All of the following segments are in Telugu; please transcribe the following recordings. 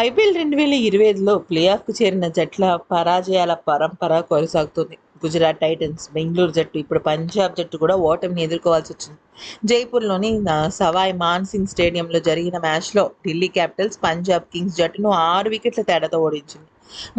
ఐపీఎల్ రెండు వేల ఇరవై ఐదులో ప్లే ఆఫ్కు చేరిన జట్ల పరాజయాల పరంపర కొనసాగుతుంది. గుజరాత్ టైటన్స్ బెంగళూరు జట్టు ఇప్పుడు పంజాబ్ జట్టు కూడా ఓటమిని ఎదుర్కోవాల్సి వచ్చింది. జైపూర్లోని సవాయ్ మాన్సింగ్ స్టేడియంలో జరిగిన మ్యాచ్లో ఢిల్లీ క్యాపిటల్స్ పంజాబ్ కింగ్స్ జట్టును ఆరు వికెట్ల తేడాతో ఓడించింది.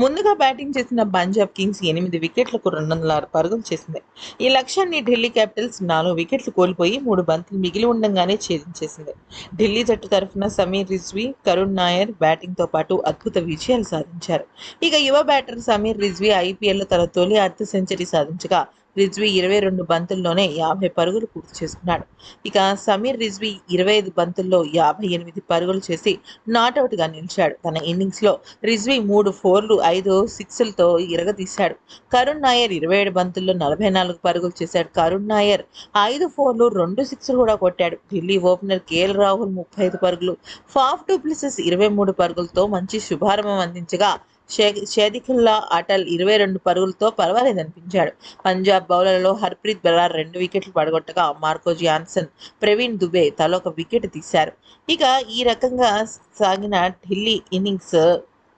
ముందుగా బ్యాటింగ్ చేసిన పంజాబ్ కింగ్స్ ఎనిమిది వికెట్లకు రెండు వందల ఆరు పరుగులు చేసింది. ఈ లక్ష్యాన్ని ఢిల్లీ క్యాపిటల్స్ నాలుగు వికెట్లు కోల్పోయి మూడు బంతులు మిగిలి ఉండగానే ఛేదించేసింది. ఢిల్లీ జట్టు తరఫున సమీర్ రిజ్వీ కరుణ్ నాయర్ బ్యాటింగ్తో పాటు అద్భుత విజయాలు సాధించారు. ఇక యువ బ్యాటర్ సమీర్ రిజ్వీ ఐపీఎల్లో తన తొలి అర్ధ సెంచరీ సాధించగా రిజ్వీ ఇరవై రెండు బంతుల్లోనే యాభై పరుగులు పూర్తి చేసుకున్నాడు. ఇక సమీర్ రిజ్వీ ఇరవై ఐదు బంతుల్లో యాభై ఎనిమిది పరుగులు చేసి నాటౌట్గా నిలిచాడు. తన ఇన్నింగ్స్లో రిజ్వీ మూడు ఫోర్లు ఐదు సిక్స్లతో ఇరగదీశాడు. కరుణ్ నాయర్ ఇరవై ఏడు బంతుల్లో నలభై నాలుగు పరుగులు చేశాడు. కరుణ్ నాయర్ ఐదు ఫోర్లు రెండు సిక్స్లు కూడా కొట్టాడు. ఢిల్లీ ఓపెనర్ కేఎల్ రాహుల్ ముప్పై ఐదు పరుగులు ఫాఫ్ డూప్లిసెస్ ఇరవై మూడు పరుగులతో మంచి శుభారంభం అందించగా షే- షేదిఖుల్లా అటల్ ఇరవై రెండు పరుగులతో పర్వాలేదనిపించాడు. పంజాబ్ బౌలర్లలో హర్ప్రీత్ బలార్ రెండు వికెట్లు పడగొట్టగా మార్కో జాన్సన్ ప్రవీణ్ దుబే తలొక వికెట్ తీశారు. ఇక ఈ రకంగా సాగిన ఢిల్లీ ఇన్నింగ్స్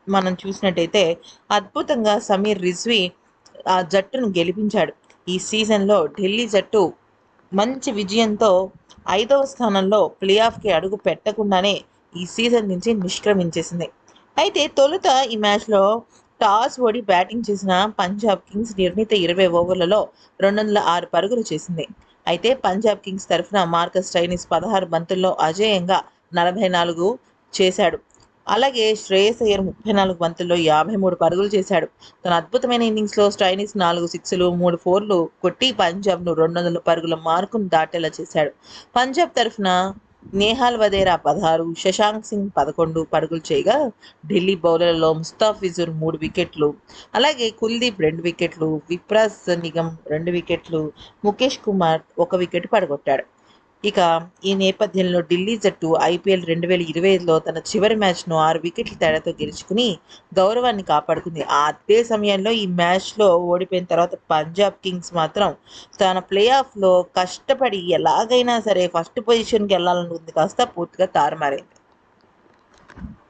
మనం చూసినట్టయితే అద్భుతంగా సమీర్ రిజ్వీ ఆ జట్టును గెలిపించాడు. ఈ సీజన్లో ఢిల్లీ జట్టు మంచి విజయంతో ఐదవ స్థానంలో ప్లే ఆఫ్కి అడుగు పెట్టకుండానే ఈ సీజన్ నుంచి నిష్క్రమించేసింది. అయితే తొలుత ఈ మ్యాచ్లో టాస్ ఓడి బ్యాటింగ్ చేసిన పంజాబ్ కింగ్స్ నిర్ణీత ఇరవై ఓవర్లలో రెండు వందల ఆరు పరుగులు చేసింది. అయితే పంజాబ్ కింగ్స్ తరఫున మార్కస్ స్టైనిస్ పదహారు బంతుల్లో అజేయంగా నలభై నాలుగు చేశాడు. అలాగే శ్రేయస్ అయ్యర్ ముప్పై నాలుగు బంతుల్లో యాభై మూడు పరుగులు చేశాడు. తన అద్భుతమైన ఇన్నింగ్స్లో స్టైనిస్ నాలుగు సిక్స్లు మూడు ఫోర్లు కొట్టి పంజాబ్ను రెండు వందల పరుగుల మార్కును దాటేలా చేశాడు. పంజాబ్ తరఫున నేహాల్ వదేరా పదహారు శశాంక్ సింగ్ పదకొండు పరుగులు చేయగా ఢిల్లీ బౌలర్లలో ముస్తాఫిజుర్ మూడు వికెట్లు అలాగే కుల్దీప్ రెండు వికెట్లు విప్రాస్ నిగమ్ రెండు వికెట్లు ముఖేష్ కుమార్ ఒక వికెట్ పడగొట్టాడు. ఇక ఈ నేపథ్యంలో ఢిల్లీ జట్టు ఐపీఎల్ రెండు వేల ఇరవై ఐదులో తన చివరి మ్యాచ్ను ఆరు వికెట్ల తేడాతో గెలుచుకుని గౌరవాన్ని కాపాడుకుంది. ఆ అదే సమయంలో ఈ మ్యాచ్లో ఓడిపోయిన తర్వాత పంజాబ్ కింగ్స్ మాత్రం తన ప్లే ఆఫ్లో కష్టపడి ఎలాగైనా సరే ఫస్ట్ పొజిషన్కి వెళ్ళాలనుకుంది. కాస్త పూర్తిగా తారుమారైంది.